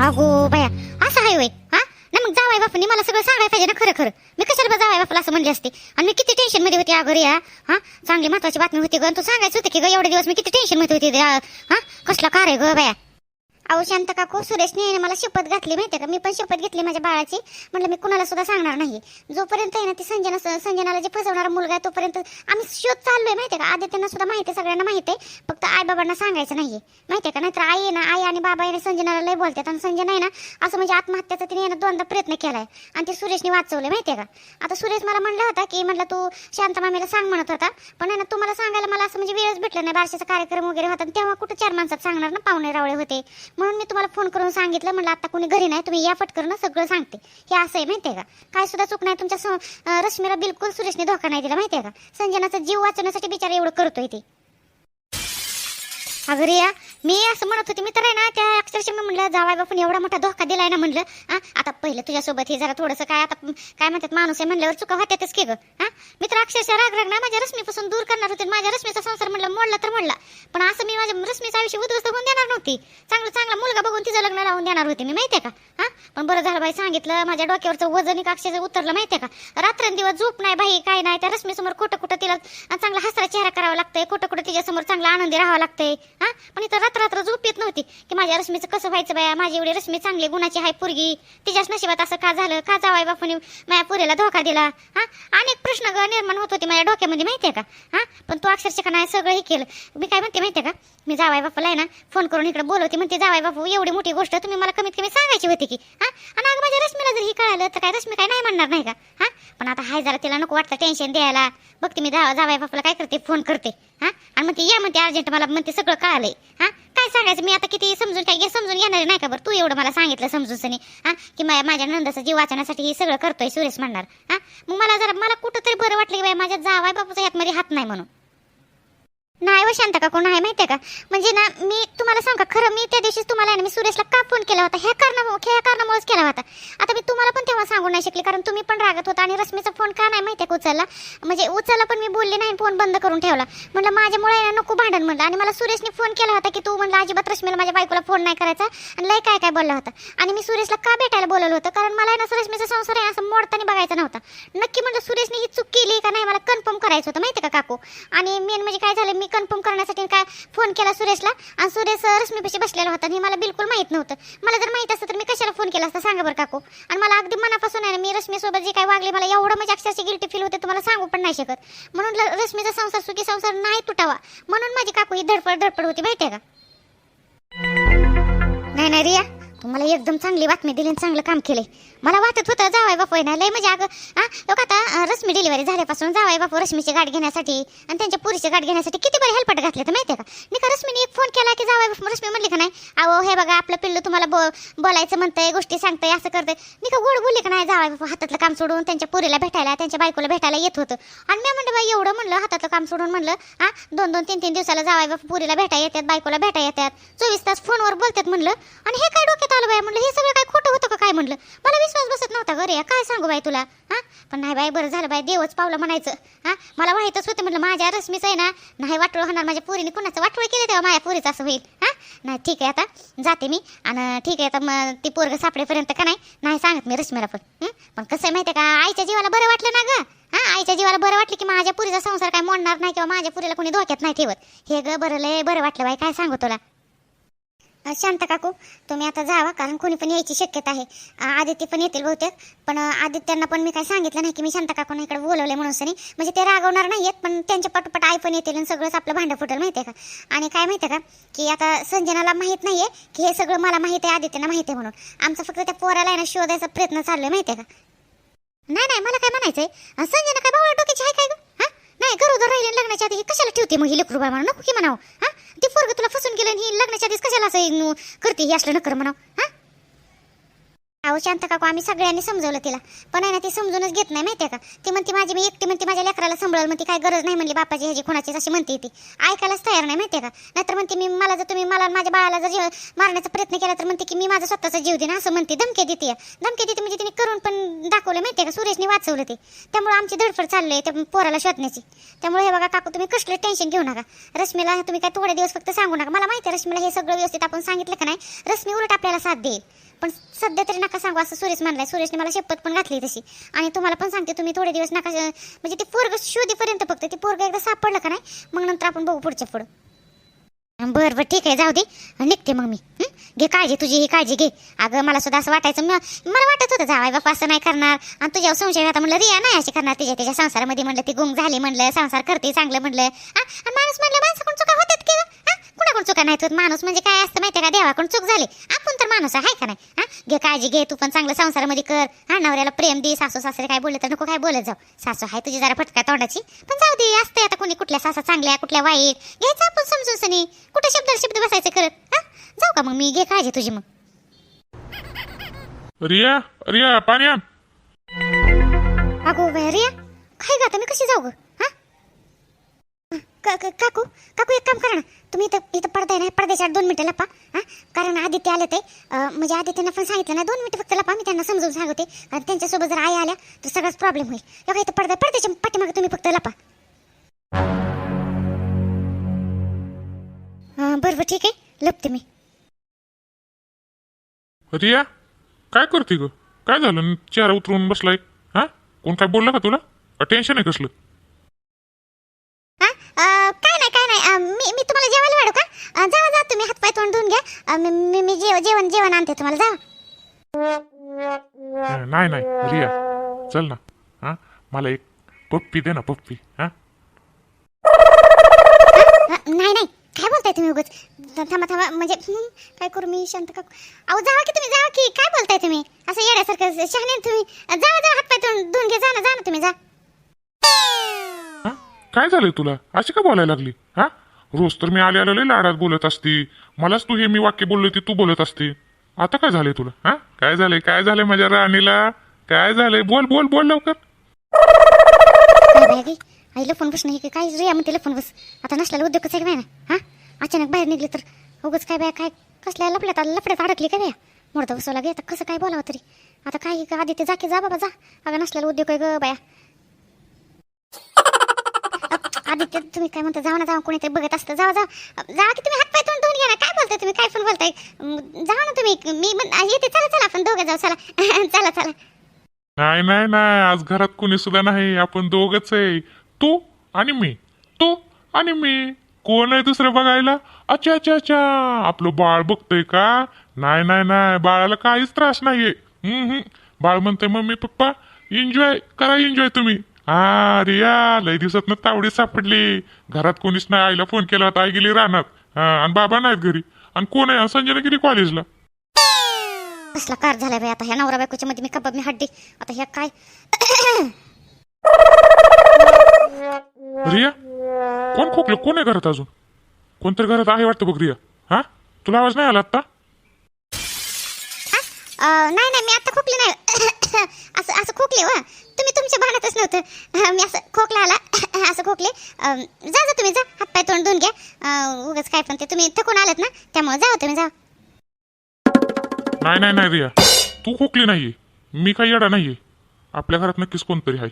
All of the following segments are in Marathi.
अगो बाया असं आहे होय हा? ना मग जावाय बापूनी मला सगळं सांगायला पाहिजे ना खरं खरं मी कशाला बा जावाय बापूला असं म्हणले असते? आणि मी किती टेन्शनमध्ये होती अगोरी या हा? चांगली महत्वाची बातमी होती ग तू सांगायचं होतं की ग एवढे दिवस मी किती टेन्शनमध्ये होती हा? कसला कार आहे ग बाया? अहो शांत काकू सुरेशने मला शपथ घातली माहितीये का? मी पण शपथ घेतली माझ्या बाळाची. म्हटलं मी कुणाला सुद्धा सांगणार नाही जोपर्यंत आहे ना ती संजना संजनाला जे फसवणारा मुलगा आहे तोपर्यंत आम्ही शोध चाललोय माहितीये का? आदित्यना सुद्धा माहिती आहे सगळ्यांना माहिती आहे. फक्त आई बाबांना सांगायचं नाहीये. माहितीये का? नाहीतर आई आहे ना आई आणि बाबा आहे संजनाला लय बोलतात. आणि संजना आहे ना असं म्हणजे आत्महत्याचा तिने ना दोनदा प्रयत्न केलाय. आणि ते सुरेशने वाचवले माहितीये का? आता सुरेश मला म्हणला होता की म्हटलं तू शांत मामीला सांग म्हणत होता. पण आहे ना तुम्हाला सांगायला मला असं म्हणजे वेळच भेटला नाही. बारशाचा कार्यक्रम वगैरे होता. आणि तेव्हा कुठं चार माणसात सांगणार ना पाहुणे रावळे होते. म्हणून मी तुम्हाला फोन करून सांगितलं म्हणलं आता कोणी घरी नाही तुम्ही या फटकरनं सगळं सांगते. हे असं आहे माहितीये का? काय सुद्धा चूक नाही तुमच्या रश्मीला बिलकुल सुरेशने धोका नाही दिला माहितीये का? संजनाचा जीव वाचवण्यासाठी बिचारा एवढं करतोय ते. अगं रिया मी असं म्हणत होती मी तर आहे ना त्या अक्षरशः मी म्हणलं जावाय बापून एवढा मोठा धोका दिलाय ना म्हणलं हा? आता पहिलं तुझ्यासोबत हे जरा थोडंसं काय आता काय म्हणतात माणूस आहे म्हणल्यावर चुका होत्यातच की ग हा? मी तर अक्षरशः राग राग ना माझ्या रश्मीपासून दूर करणार होते माझ्या रश्मीचा संसार म्हणलं मोडला तर मोडला पण असं मी माझ्या रश्मीचं आयुष्य उद्ध्वस्त होऊन देणार नव्हती. चांगलं चांगला मुलगा बघून तिचं लग्न लावून देणार होते मी माहितीये का? हा? पण बरं झालं बाई सांगितलं माझ्या डोक्यावरचं वजन एक अक्षरशः उतरलं माहितीये का? रात्रंदिवस झोप नाही बाई काय नाही त्या रश्मीसमोर खोटं कुठं तिला चांगला हसरा चेहरा करावा लागतंय खोटं कुठं तिच्यासमोर चांगला आनंदी राहावं लागतंय. हा? पण इथं रात्र रात्र झोप येत नव्हती. की माझ्या रश्मीचं कसं व्हायचं बाया? माझी एवढी रश्मी चांगली गुणाची आहे पोरगी. तिच्याच नशिबात असं का झालं? का जावाय बापूने माझ्या पुरेला धोका दिला? हा? अनेक प्रश्न ग निर्माण होत होते माझ्या डोक्यामध्ये माहितीये का? हा? पण तू अक्षरशः नाही सगळं हे केलं? मी काय म्हणते माहितीये का? मी जावाय बापूला आहे ना फोन करून इकडे बोलवते. म्हणते जावाय बापू एवढी मोठी गोष्ट तुम्ही मला कमीत कमी सांगायची होती की. हा? आणि अगं माझ्या रश्मीला जर ही कळालं तर काय रश्मी काय नाही म्हणणार नाही का? हा? पण आता हाय जरा तिला नको वाटतं टेन्शन द्यायला. बघते मी जावा जावाय बापूला काय करते? फोन करते. हा? आणि म्हणते या म्हणते अर्जंट मला म्हणते सगळं कळालंय हा? काय सांगायचं? मी आता किती समजून काय समजून घेणार नाही का बरं? तू एवढं मला सांगितलं समजून सनी हा? की माझ्या नंदाचा जीव वाचण्यासाठी हे सगळं करतोय सुरेश म्हणणार. हा? मग मला जरा मला कुठं तरी बरं वाटलं की बाई माझ्या जावाय बापूचा ह्यातमध्ये हात नाही म्हणून. नाही हो व शांत का कोण आहे माहितीये का? म्हणजे ना मी तुम्हाला सांगा खरं मी त्या दिवशीच तुम्हाला आहे ना मी सुरेशला का फोन केला होता? ह्या कारणामुळे ह्या कारणामुळेच केला होता. आता मी तुम्हाला पण तेव्हा सांगू नाही शकले कारण तुम्ही पण रागत होता आणि रश्मीचा फोन का नाही माहितीये का उचलला? म्हणजे उचलला पण मी बोलले नाही फोन बंद करून ठेवला. म्हणलं माझ्यामुळे ना नको भांडण म्हणलं. आणि मला सुरेशने फोन केला होता की तू म्हणलं अजिबात रश्मीला माझ्या बायकोला फोन नाही करायचा. आणि लय काय काय बोलला होता. आणि मी सुरेशला का भेटायला बोलवलं होतं? कारण मला आहे ना रश्मीचा संसार आहे असं मोडताना बघायचा नव्हता. नक्की म्हणलं सुरेशने ही चूक केली का नाही मला कन्फर्म करायचं होतं माहिती का काकू? आणि मेन म्हणजे काय झालं मी मी कन्फर्म करण्यासाठी काय फोन केला सुरेशला. आणि सुरेश रश्मीपाशी बसलेला होता आणि हे मला बिलकुल माहीत नव्हतं. मला जर माहीत असतं तर मी कशाला फोन केला असता सांगा बरं काकू. आणि मला अगदी मनापासून आहे ना मी रश्मीसोबत जे काय वागले मला एवढं म्हणजे अक्षरशः गिल्टी फील होते तुम्हाला सांगू पण नाही शकत. म्हणून रश्मीचा संसार सुखी संसार नाही तुटावा. म्हणून माझी काकू ही धडपड धडपड होती माहिती आहे का? नाही नाही रिया. तुम्हाला एकदम चांगली बातमी दिली आणि चांगलं काम केले मला वाटत होतं जावाय बापू आहे ना लय म्हणजे अगं हा? लोक आता रश्मी डिलिव्हरी झाल्यापासून जावाय बापू रश्मीची गाठ घेण्यासाठी आणि त्यांच्या पुरीची गाठ घेण्यासाठी किती बरे हेल्पट घातले तर माहिती का? नाही का रश्मीने एक फोन केला की जावाय बापू रश्मी म्हणली का नाही अहो हे बघा आपलं पिल्लू तुम्हाला बो बोलायचं म्हणतंय गोष्टी सांगतंय असं करतंय. नाही का गोड बोलली का नाही जावाय बापू हातातलं काम सोडून त्यांच्या पुरीला भेटायला त्यांच्या बायकोला भेटायला येत होतं. आणि मी म्हणलं बाई एवढं म्हणलं हातातलं काम सोडून म्हणलं हा? दोन दोन तीन तीन दिवसाला जावाय बापू पुरीला भेटा येतात बायकोला भेटा येतात. चोवीस तास फोनवर बोलतात म्हणलं. आणि हे काय डोक्यात आलं बाई म्हणलं हे सगळं काय खोटं होतं का काय म्हणलं? मला विश्वास बसत नव्हता घरी काय सांगू बाई तुला? हा? पण नाही बाई बरं झालं बाई देवच पावलं म्हणायचं. हा? मला माहितच होतं म्हटलं माझ्या रश्मीचं आहे ना नाही वाटोळ होणार माझ्या पुरीने कुणाचं वाटोळ केलं तेव्हा माझ्या पुरीचं असं होईल. हा? नाही ठीक आहे आता जाते मी. आणि ठीक आहे आता मग ती पोरग सापडेपर्यंत का नाही नाही सांगत मी रश्मीला पण. पण कसं आहे माहिती आहे का आईच्या जीवाला बरं वाटलं ना ग? हा? आईच्या जीवाला बरं वाटलं की माझ्या पुरीचा संसार काय मोडणार नाही किंवा माझ्या पुरीला कोणी धोक्यात नाही ठेवत? हे ग बरं लय बरं वाटलं बाई काय सांगू तुला? शांत काकू तुम्ही आता जावा कारण कोणी पण यायची शक्यता आहे. आदित्य पण येतील बहुतेक पण आदित्यांना पण मी काही सांगितलं नाही की मी शांत काकून इकडे बोलवले म्हणून सनी. म्हणजे ते रागवणार आहेत पण त्यांच्या पटपट आई पण येतील आणि सगळंच आपलं भांडं फुटेल माहिती आहे का? आणि काय माहिती आहे का की आता संजनाला माहीत नाही आहे की हे सगळं मला माहीत आहे आदित्यना माहिती आहे म्हणून. आमचा फक्त त्या पोराला आहे ना शोधायचा प्रयत्न चाललोय माहिती आहे का? नाही नाही मला काय म्हणायचंय? आहे संजना काय बावळा डोक्याची आहे काय ग? नाही गरोदर राहिले आणि लग्नाच्या आधी कशाला ठेवते मग ही लेकरू बाय म्हणून नको की म्हणावं. हा? ते पोरग तुला फसून गेलं आणि ही लग्नाच्या आधीच कशाला असं करते? ही असलं नकर म्हणावं. हा? अहो शांत काकू आम्ही सगळ्यांनी समजवलं तिला. पण आहे ना ती समजूनच घेत नाही माहितीये का? ती म्हणते माझी मी एकटी म्हणते माझ्या लेकराला सांभाळलं म्हणते काय गरज नाही म्हणली बापाची ह्याची कोणाची अशी म्हणते ती. ऐकायलाच तयार नाही माहितीये का? नाहीतर म्हणते मी मला जर तुम्ही मला माझ्या बाळाला जर जीव मारण्याचा प्रयत्न केला तर म्हणते की मी माझा स्वतःचा जीव देईन असं म्हणते धमकी देते धमकी देते म्हणजे तिने करून पण दाखवलं माहितीये का? सुरेशने वाचवलं ते. त्यामुळे आमची धडपड चालली त्या पोराला शोधण्याची. त्यामुळे हे बघा काकू तुम्ही कसलं टेन्शन घेऊ नका. रश्मीला तुम्ही काय थोडे दिवस फक्त सांगू नका. मला माहिती आहे रश्मीला हे सगळं व्यवस्थित आपण सांगितलं का नाही? रश्मी उलट आपल्याला साथ देईल. पण सध्या तरी नका सांगू असं सुरेश म्हणलाय. सुरेशने मला शपथ पण घातली तशी. आणि तुम्हाला पण सांगते तुम्ही थोडे दिवस नका म्हणजे ते पोरग शोधीपर्यंत फक्त ते पोरग एकदा सापडलं का नाही मग नंतर आपण बघू पुढच्या पुढं. बरं बरं ठीक आहे जाऊ दे. निघते मग मी. घे काळजी तुझी ही काळजी घे. अगं मला सुद्धा असं वाटायचं मला वाटत होतं जावाय बापा असं नाही करणार. आणि तुझ्यावर संशय आता म्हणलं रिया नाही अशी करणार तिच्या त्याच्या संसारामध्ये म्हणलं ती गुंग झाली म्हणलं संसार करते चांगलं म्हणलं. आणि माणूस म्हणलं माणसाकडून चुका होतात की कुणाकडून चुका नाही होत? माणूस म्हणजे काय असतं माहितीये का? देवाकडून चूक झाली. आपण तर माणूस आहे का नाही? हा? घे काळजी घे तू पण चांगलं संसारामध्ये कर. हा नवऱ्याला प्रेम दे सासू सासरे काय बोलले तर नको काय बोलत जाऊ. सासू आहे तुझी जरा फटका तोंडाची. पण जाऊ दे असते आता कोणी कुठल्या सासा चांगल्या कुठल्या वाईट. घ्यायचं आपण समजून सनी. कुठे शब्द शब्द बसायचं करत? हा? जाऊ का मग मी घे काळजी तुझी मग. रिया रिया पाणी आण. अगो बाई, रिया काय गा मी कशी जाऊ ग? काकू काकू एक काम करा ना. तुम्ही इथं इथं पडताय ना पडद्याच्या दोन मिनटं लपा हां. कारण आदित्य आले ते. म्हणजे आदित्यनं पण सांगितलं ना दोन मिनिटं फक्त लपा मी त्यांना समजून सांगते. कारण त्यांच्यासोबत जर आई आल्या तर सगळाच प्रॉब्लेम होईल. एवढा इथं पडदा पडद्याच्या पाठीमागे तुम्ही फक्त लपा. हां बरं ठीक आहे. लपते मी. रिया काय करते ग? काय झालं? चेहरा उतरून बसलाय. हा? कोण काय बोललं का तुला? टेन्शन आहे कसलं हा अं, काय नाही काय नाही अं, मी मी तुम्हाला जेवायला वाढू का अं, जावा जा तुम्ही हातपाय तोंड धुवून घ्या अं, मी मी- मी जेव जेवण जेवण आणते तुम्हाला अं, नाही नाही रिया चल ना. हा? मला एक पप्पी दे ना पप्पी. हा? नाही नाही. काय बोलताय तुम्ही उगाच? थ- थांबा थांबा. म्हणजे हं, काय करू मी? शांत का अहो जावा की तुम्ही जावा की. काय बोलताय तुम्ही? असं येड्यासारखं शहाणे तुम्ही. अ, जावा जावा हातपाय धुवून धुवून घे जा ना जा ना तुम्ही जा. हा? काय झालंय तुला? अशी का बोलायला लागली? हा? रोज तर मी आले आलेले लाडात बोलत असती. मलाच तू हे मी वाक्य बोललो ते तू बोलत असते. आता काय झालंय तुला? हा? काय झालंय? काय झालंय माझ्या राणीला? काय झालंय? बोल बोल बोल लवकर. काय बाई आई? लपून बस नाही की? काय रिया म्हणते फोन बस. आता नसलेला उद्योगच आहे का बाय ना हा? अचानक बाहेर निघले तर. उगच काय बाय काय कसल्या लफड्यात लपड्यात अडकली का बाया मोडता बसवला गे आता कसं काय बोलावं तरी? आता काय का आधी ते जा की जा बाबा जा. अगं नसलेला उद्योग आहे ग बाया. आदित्य तुम्ही काय म्हणता? जाऊ ना जाऊ कोणीतरी बघत असतं. जाऊ जा जा की तुम्ही हातपाय तोंड धुवून घ्या ना. काय बोलताय तुम्ही? काय पण बोलताय. जाऊ ना तुम्ही. मी येते. चला चला. आपण दोघं जाऊ. चला. चला चला. नाही नाही नाही. आज घरात कोणी सुद्धा नाही. आपण दोघच आहे. तू आणि मी. तू आणि मी. कोण आहे दुसरं बघायला? अच्छा अच्छा अच्छा. आपलं बाळ बघतोय का? नाही नाही नाही. बाळाला काहीच त्रास नाहीये. हम्म, हम्म. बाळ म्हणतोय मम्मी पप्पा एन्जॉय करा एन्जॉय तुम्ही. हा रिया लय दिवसात तावडी सापडली. घरात कोणीच नाही आईला फोन केला होता. आई गेली रानात. हा आणि बाबा नाहीत घरी. आणि कोण आहे? संजयला गेली कॉलेजला कसला कार झाला बाई आता? ह्या नवरा बायकोच्या मध्ये मी कबाब मी हड्डी. आता ह्या काय? रिया कोण खोकलं? कोण आहे घरात अजून? कोणतरी घरात आहे वाटतं बघ रिया. हा? तुला आवाज नाही आला आता नाही नाही मी आता खोकले नाही. असं असं खोकले वा तुम्ही तुमच्या भानातच नव्हतं. मी असं खोकला आला. असं खोकले. जा जा तुम्ही जा. हातपाय तोंड धुवून घ्या. उगाच काय पण ते तुम्ही थकून आलात ना त्यामुळे जावा तुम्ही जा. नाही नाही नाही रिया. तू खोकली नाहीये. मी काही येडा नाहीये. आपल्या घरात नक्कीच कोणतरी आहे.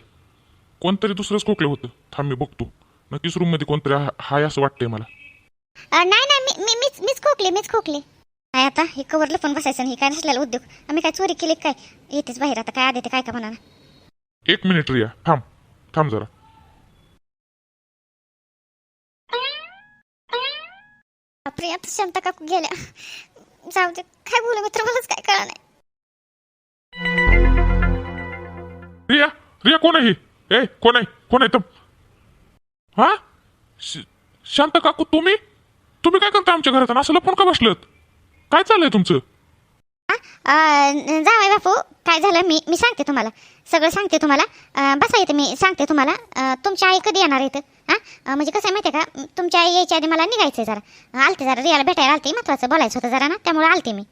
कोणतरी दुसरंच खोकलं होतं. थांब मी बघतो. नक्कीच रूममध्ये कोणतरी हाय असं वाटतंय मला. नाही नाही मी मी मीच मीच खोकले मीच खोकले. काय आता हे कवर लपून बसायचं नाही काय नसलेला उद्योग? आम्ही काय चोरी केली काय? येतेच बाहेर आता काय आधी ते काय का म्हणा एक मिनिट रिया थांब थांब जरा. बापरे आता शांत काकू गेल्या. जाऊ दे काय बोलू मित्र मलाच काय कळा नाही. रिया रिया कोण आहे ही? ए कोण आहे? कोण आहे तर हा? श- शांत काकू तुम्ही? तुम्ही काय करता आमच्या घरात? आणि असं लपून का बसलत? काय चाललंय तुमचं? अं, जावई बापू काय झालं? मी मी सांगते तुम्हाला. सगळं सांगते तुम्हाला. अं, बसा इथं मी सांगते तुम्हाला. अं, तुमची आई कधी येणार इथं हां अं, म्हणजे कसं आहे माहिती आहे का तुमची आई यायच्या आधी मला निघायचं आहे जरा. आलते जरा रियाला भेटायला आलते. महत्वाचं बोलायचं होतं जरा ना त्यामुळे आलते मी.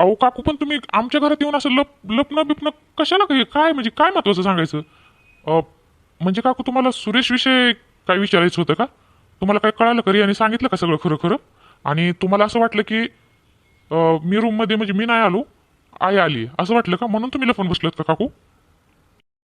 अहो काकू पण तुम्ही आमच्या घरात येऊन असं लप लपणं बिपणं कशाला काय काय म्हणजे काय महत्वाचं सांगायचं? अ, म्हणजे काकू तुम्हाला सुरेश विषय काय विचारायचं होतं का? तुम्हाला काय कळालं का? आणि सांगितलं का सगळं खरं खरं आणि तुम्हाला असं वाटलं की मी रूममध्ये म्हणजे मी नाही आलो आई आली. असं वाटलं का? म्हणून तुम्ही लपून बसलात का काकू?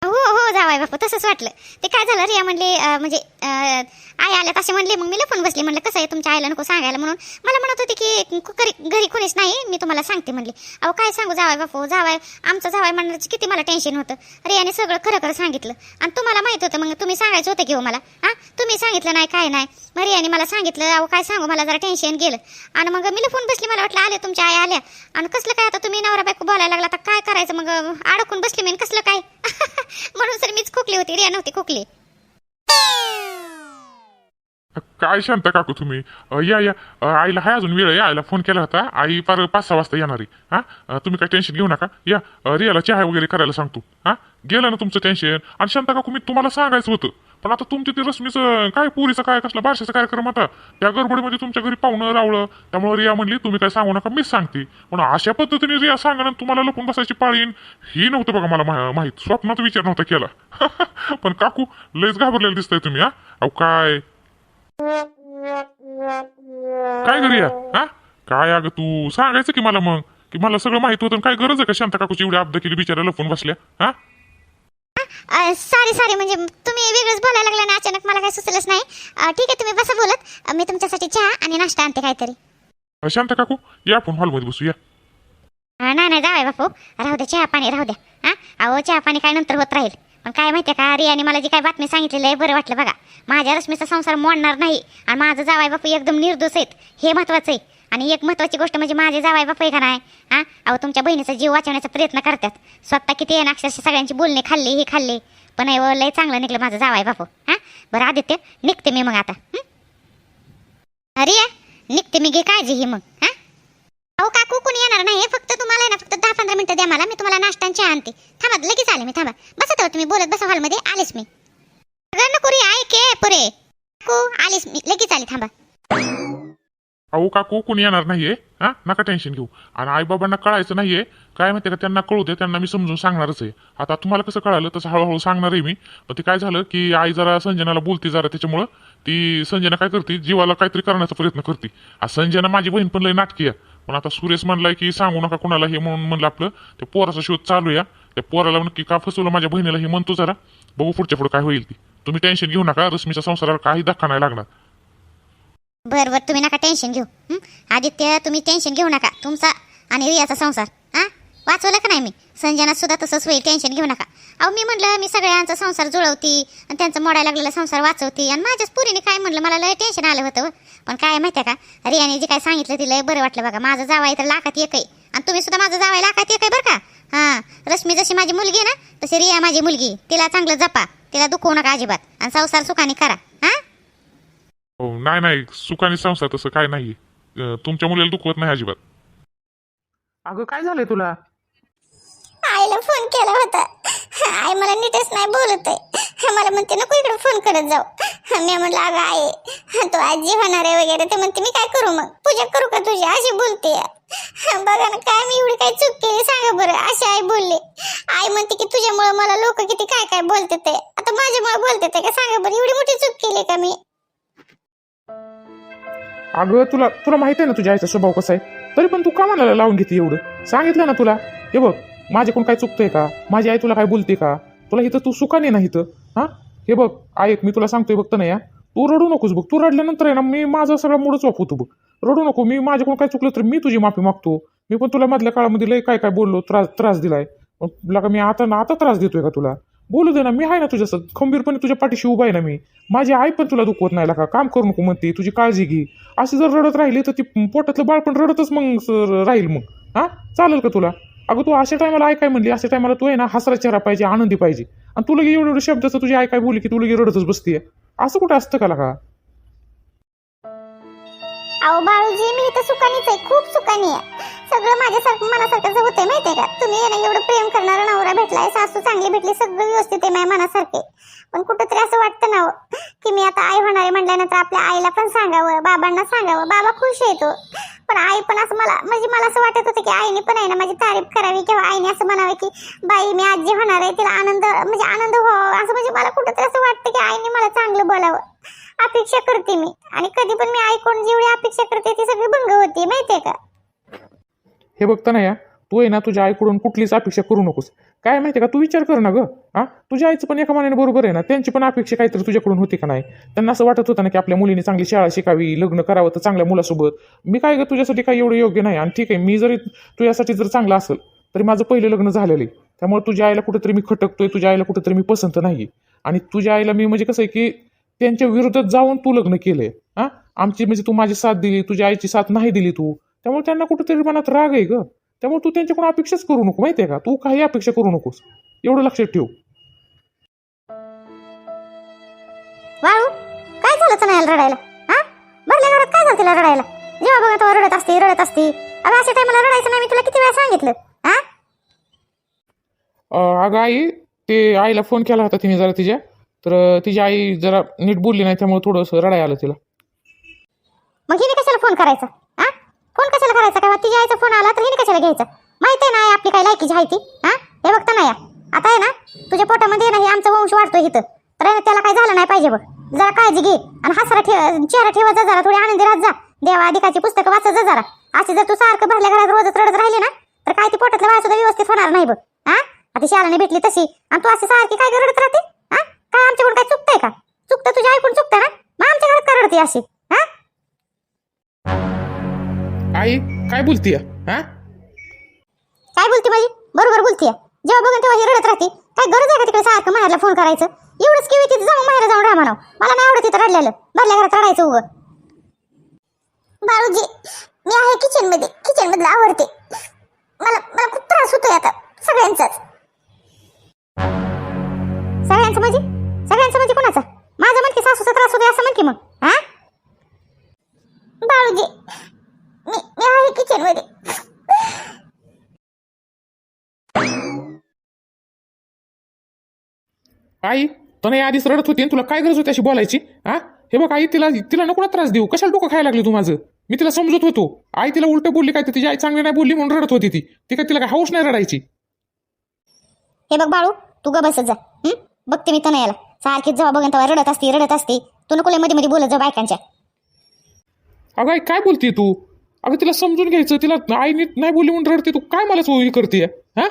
हो हो जावाय बापू तसंच वाटलं. ते काय झालं रिया म्हणले अं, म्हणजे अं, आई आल्यात असे म्हणले मग मी लपून बसली. म्हणलं कसं आहे तुमच्या आईला नको सांगायला म्हणून. मला म्हणत होती की घरी घरी कोणीच नाही मी तुम्हाला सांगते म्हणले. अहो काय सांगू जावाय बापू हो, जावाय. आमचं जावाय म्हणण्याचं किती मला टेन्शन होतं. रियाने सगळं खरं खरं सांगितलं. आणि तुम्हाला माहीत होतं मग तुम्ही सांगायचं होतं की हो मला. हां? तुम्ही सांगितलं नाही काय नाही. मग रियाने मला सांगितलं अहो काय सांगू मला जरा टेन्शन गेलं. आणि मग मी लपून बसली मला वाटलं आले तुमच्या आई आल्या. आणि कसलं काय आता तुम्ही नवरा बायको बोलायला लागला आता काय करायचं? मग अडकून बसली मी आणि कसलं काय? म्हणून सर मीच खोकली होती रिया नव्हती खोकली. काय शांत काकू तुम्ही? अ, या या. अ, आईला हाय अजून वेळ आहे. आईला फोन केला होता. आई फार पाच सहा वाजता येणार आहे. हा? तुम्ही काय टेन्शन घेऊ नका. या. अ, रियाला चहा वगैरे करायला सांगतो. हा? गेलं ना तुमचं टेन्शन आणि शांता काकू मी तुम्हाला सांगायचं होतं. पण आता तुमच्या ते रश्मीचं काय पुरीचं काय कसलं बारशाचा कार्यक्रम आता? त्या गडबडीमध्ये तुमच्या घरी पाहुणं रावलं त्यामुळे रिया म्हणली तुम्ही काय सांगू नका मीच सांगते. पण अशा पद्धतीने रिया सांगा तुम्हाला लपून बसायची पाळी येईन, ही नव्हतं बघा मला मा- माहीत. स्वप्नात विचार नव्हता केला. पण काकू लयच घाबरलेलं दिसतंय तुम्ही हा? अहो काय? काय करूया हा? काय अगं तू? सांगायचं की मला मग. की मला सगळं माहीत होतं काय गरज आहे का शांता काकूची एवढी अब्दा केली बिचारा लपून बसल्या? हा? सॉरी सॉरी म्हणजे तुम्ही वेगळंच बोलायला लागला ना अचानक मला काय सुचलंच नाही. अं, ठीक आहे तुम्ही बसा बोलत. अं, मी तुमच्यासाठी चहा आणि नाश्ता आणते काहीतरी. शांता काकू या आपण हॉलमध्ये बसू या अं, नाही नाही जावाय बापू. राहू द्या चहा पाणी राहू द्या हा? अहो चहा पाणी काय नंतर होत राहील. पण काय माहिती का रियाने मला जी काय बातमी सांगितलेली आहे बरं वाटलं बघा. माझ्या रश्मीचा संसार मोडणार नाही आणि माझं जावाय बापू एकदम निर्दोष आहेत हे महत्वाचं आहे. आणि एक महत्वाची गोष्ट म्हणजे माझे जावाय बापू आहे का नाही हां? अहो तुमच्या बहिणीचा जीव वाचवण्याचा प्रयत्न करतात. स्वतः किती आहे ना अक्षरशः सगळ्यांची बोलणे खाल्ले हे खाल्ले. पण हे लय चांगलं निघलं माझं जावाय बापू हां? बरं आदित्य निघते मी मग आता अरे निघते मी घे काळजी ही मग हां? अहो काकू कोणी येणार नाही फक्त तुम्हाला आहे ना फक्त दहा पंधरा मिनिटं द्या मला. मी तुम्हाला नाश्ता आणि चहा आणते. थांबा लगेच आले मी थांबा. बसत तेव्हा तुम्ही. बोलत बसा हॉलमध्ये आलेच मी. अगं नको रे ऐके पुरे? काकू आलेच मी. लगेच आले थांबा. अहो काकू कोणी येणार नाहीये? हा? नका टेन्शन घेऊ. आणि आईबाबांना कळायचं नाहीये. काय माहितीये का त्यांना कळू दे. त्यांना मी समजून सांगणारच आहे. आता तुम्हाला कसं कळालं तसं हळूहळू सांगणार आहे मी. पण ते काय झालं की आई जरा संजनाला बोलते जरा त्याच्यामुळं. ती संजना काय करते? जीवाला काहीतरी करण्याचा प्रयत्न करते. आ संजना माझी बहीण पण लय नाटकी आहे पण आता सुरेश म्हणलाय की सांगू नका कोणाला हे म्हणून म्हणलं आपलं. ते पोराचा शोध चालू या त्या पोराला नक्की का फसवलं माझ्या बहिणीला हे? म्हणतो जरा. बघू पुढच्या पुढे काय होईल ती. तुम्ही टेन्शन घेऊ नका रश्मीच्या संसाराला काही धक्का नाही लागणार. बर तुम्ही नका टेन्शन घेऊ हं? आदित्य तुम्ही टेन्शन घेऊ नका. तुमचा आणि रियाचा संसार. वाचवलं का नाही मी? संजनात सुद्धा तसंच होईल टेन्शन घेऊ नका. अहो मी म्हटलं मी सगळ्यांचा संसार जुळवती आणि त्यांचा मोडायला लागलेला संसार वाचवती आणि माझ्याच पुरीने काय म्हणलं मला लय टेन्शन आलं होतं हो. पण काय माहितीये का रियाने जे काय सांगितलं तिला बरं वाटलं बघा. माझं जावाय तर लाखात एक आहे आणि तुम्ही सुद्धा माझं जावाय लाखात एक आहे बरं का? हां. रश्मी जशी माझी मुलगी आहे ना तशी रिया माझी मुलगी तिला चांगलं जपा तिला दुखवू नका अजिबात आणि संसार सुखाने करा हां? हो नाही नाही सुखाने संसार तसं काय नाही तुमच्या मुलीला दुखवत नाही अजिबात. अगं काय झालंय तुला? आईला फोन केला होता. आई मला नीटच नाही बोलत आहे मला म्हणते नको इकडे फोन करत जाऊ. मी म्हटलं अगं आई तू आजी होणार आहे वगैरे. ते म्हणते मी काय करू मग? पूजा करू का तुझी? अशी बोलते बघा ना काय मी एवढी काय चूक केली सांगा बरं अशी आई बोलली. आई म्हणते की तुझ्यामुळे मला लोक किती काय काय बोलते ते. आता माझ्यामुळे बोलते ते का? सांगा बरं एवढी मोठी चूक केली का मी? अगं तुला तुला माहीत आहे ना तुझ्या आईचा स्वभाव कसा आहे? तरी पण तू का मनाला लावून घेते एवढं? सांगितलं ना तुला? हे बघ माझ्याकडून काय चुकतंय का? माझी आई तुला काय बोलते का? तुला इथं तू सुखाने नाही इथं हा? हे बघ ऐक मी तुला सांगतोय बघतो ना या तू रडू नकोस बघ. तू रडल्यानंतर आहे ना मी माझा सगळा मूडच होतो बघ. रडू नको मी माझ्याकडून काय चुकलं तर मी तुझी माफी मागतो. मी पण तुला मधल्या काळामध्ये लय काय काय बोललो त्रास त्रास दिलाय. तुला का मी आता ना आता त्रास देतोय का तुला? बोलू दे ना मी आहे ना तुझ्या खंबीरपणे तुझ्या पाठीशी उभा आहे ना मी. माझी आई पण तुला दुखवत नाही का काम करू नको म्हणते तुझी काळजी घे. अशी जर रडत राहिली तर ती पोटातलं बाळ पण रडतच मग राहील मग. हा? चालेल का तुला? अगं तू अशा टायमाला ऐकाय काय म्हणली अशा टायमाला तू आहे ना हसरा चेहरा पाहिजे आनंदी पाहिजे. आणि तुला एवढे एवढे शब्दाचं तुझी ऐकाय काय की तुला रडतच बसते असं कुठं असतं का का अहो बाळूजी मी तर सुखानीच आहे खूप सुखानी आहे. सगळं माझ्यासारखं मनासारखं होतंय माहितीये का? तुम्ही ना एवढं प्रेम करणारा नवरा भेटलाय सासू चांगली भेटली सगळं व्यवस्थित आहे माझ्या मनासारखे पण कुठंतरी असं वाटतं ना हो, की मी आता आई होणार आहे म्हटल्यानंतर आपल्या आईला पण सांगावं बाबांना सांगावं. बाबा खुश आहे तो. पण आई पण असं मला म्हणजे मला असं वाटत होतं की आईने पण आहे ना माझी तारीफ करावी किंवा आईने असं म्हणावं की बाई मी आजी होणार आहे तिला आनंद म्हणजे आनंद व्हावा असं म्हणजे मला कुठंतरी असं वाटतं की आईने मला चांगलं बोलावं. अपेक्षा करते मी. आणि कधी पण मी ऐकून जेवढी अपेक्षा करते ती सगळी भंग होती माहितीये का? हे बघता ना या तू आहे ना तुझ्या आईकडून कुठलीच अपेक्षा करू नकोस. काय माहिती का? तू विचार कर ना ग. हा तुझ्या आईचं पण एका मानाने बरोबर आहे ना त्यांची पण अपेक्षा काहीतरी तुझ्याकडून होती का नाही? त्यांना असं वाटत होतं ना की आपल्या मुलीने चांगली शाळा शिकावी लग्न करावं तर चांगल्या मुलासोबत. मी काय ग तुझ्यासाठी काही एवढं योग्य नाही. आणि ठीक आहे मी जरी तुझ्यासाठी जर चांगलं असेल तरी माझं पहिलं लग्न झालेलं आहे. त्यामुळे तुझ्या आईला कुठेतरी मी खटकतोय तुझ्या आईला कुठेतरी मी पसंत नाही आणि तुझ्या आईला मी म्हणजे कसं आहे की त्यांच्या विरोधात जाऊन तू लग्न केलंय. हा? आमची म्हणजे तू माझी साथ दिली तुझ्या आईची साथ नाही दिली तू. त्यामुळे त्यांना कुठेतरी मनात राग आहे ग. त्यामुळे तू त्यांच्याकडून अपेक्षाच करू नको माहितीये का? तू काही अपेक्षा करू नकोस. एवढं लक्षात ठेव. वाळू काय झालं रडायला? हा? भरल्या घरात काय झालं तिला रडायला? जेव्हा बघा तेव्हा रडत असते रडत असते. अगं अशा टायमाला रडायचं नाही मी तुला किती वेळा सांगितलं? हा? अगं आई ते आईला फोन केला होता तिने जरा तिच्या. तर तिची आई जरा नीट बोलली नाही त्यामुळे थोडंसं रडाय आलं तिला. मग हिने कशाला फोन करायचा? हा फोन कशाला करायचा? का तिच्या आईचा फोन आला तर हिने कशाला घ्यायचा? माहिती आहे ना आई आपली काय लायकीची आहे ती? हा हे बघता ना या आता आहे ना तुझ्या पोटामध्ये ना हे आमचा वंश वाढतोय इथं. तर आहे ना त्याला काय झालं नाही पाहिजे बघ. जरा काळजी घे आणि हसरा ठेव चेहरा ठेवा जा जरा थोडी आनंदी राहत जा. देवा अधिकाची पुस्तकं वाचत जा जरा. अशी जर तू सारखं भरल्या घरात रोजच रडत राहिली ना तर काय ती पोटातलं बाळ सुद्धा व्यवस्थित होणार नाही बघ. हा आता शाळाने भेटली तशी. आणि तू अशी सारखी काय रडत राहते? काय आमच्याकडून काय चुकतंय का? चुकतं तुझ्या ऐकून चुकतं ना? मग आमच्या घरात का रडते अशी हा? आई काय बोलतीय हा? काय बोलते माझी? बरोबर बोलतीये. जेव्हा बघून तेव्हा ही रडत राहते. काय गरज आहे का तिकडे सारखं माहेरला फोन करायचं? एवढंच किवी तिथे जाऊन माहेर जाऊन राहा म्हणावं. मला नाही आवडत तिथं रडलेलं. भरल्या घरात रडायचं उगं. बाळूजी मी आहे किचनमध्ये किचन मधलं आवडते. मला मला खूप त्रास होतोय आता. सगळ्यांचाच. सगळ्यांचं म्हणजे सगळ्यांचं म्हणजे कोणाचा? माझा म्हण की सासूचा त्रास होतोय असं म्हण की मग. हा बाळूजी मी मी आहे किचनमध्ये आई तर आधीच रडत होती आणि तुला काय गरज होती अशी बोलायची? हा हे बघ आई तिला तिला नको ना त्रास देऊ. कशाला डोकं खायला लागली तू माझं? मी तिला समजत होतो. आई तिला उलट बोलली काय तर तिची आई चांगली नाही बोलली म्हणून रडत होती ती. ती काय तिला काय हौस नाही रडायची? हे बघ बाळू तू ग बसत जा. हं? बघते मी तनयाला सारखीच जेव्हा बघन तेव्हा रडत असते रडत असते. तू नको लयमध्ये मध्ये बोलत जा बायकांच्या. अगं आई काय बोलते तू? अगं तिला समजून घ्यायचं तिला आई नीट नाही बोलली म्हणून रडते तू. काय मला सोयी करते? हा?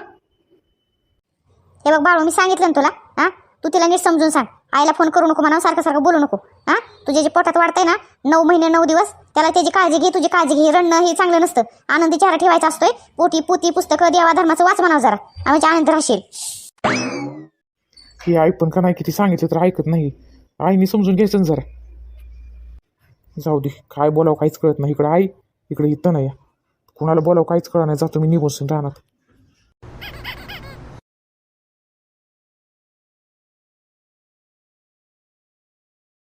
हे बघ बाळू मी सांगितलं ना तुला हा? तू तिला नीट समजून सांग. आईला फोन करू नको म्हणा सारखं सारखं बोलू नको. हा? तुझ्या जे पोटात वाढतंय ना नऊ महिने नऊ दिवस त्याला त्याची काळजी घे तुझी काळजी घे. रडणं हे चांगलं नसतं. आनंदी चेहरा ठेवायचा असतोय. पोटी पुती पुस्तकं देवा धर्माचं वाच म्हणावं जरा. आम्ही आनंद राहशील. ही आई पण का नाही किती सांगितलं तर ऐकत नाही. आईने समजून घ्यायचं ना जरा. जाऊ दे काय बोलावं काहीच कळत नाही. इकडं आई इकडे इथं नाही. कुणाला बोलावं काहीच कळत नाही. जातो मी निघून राहणार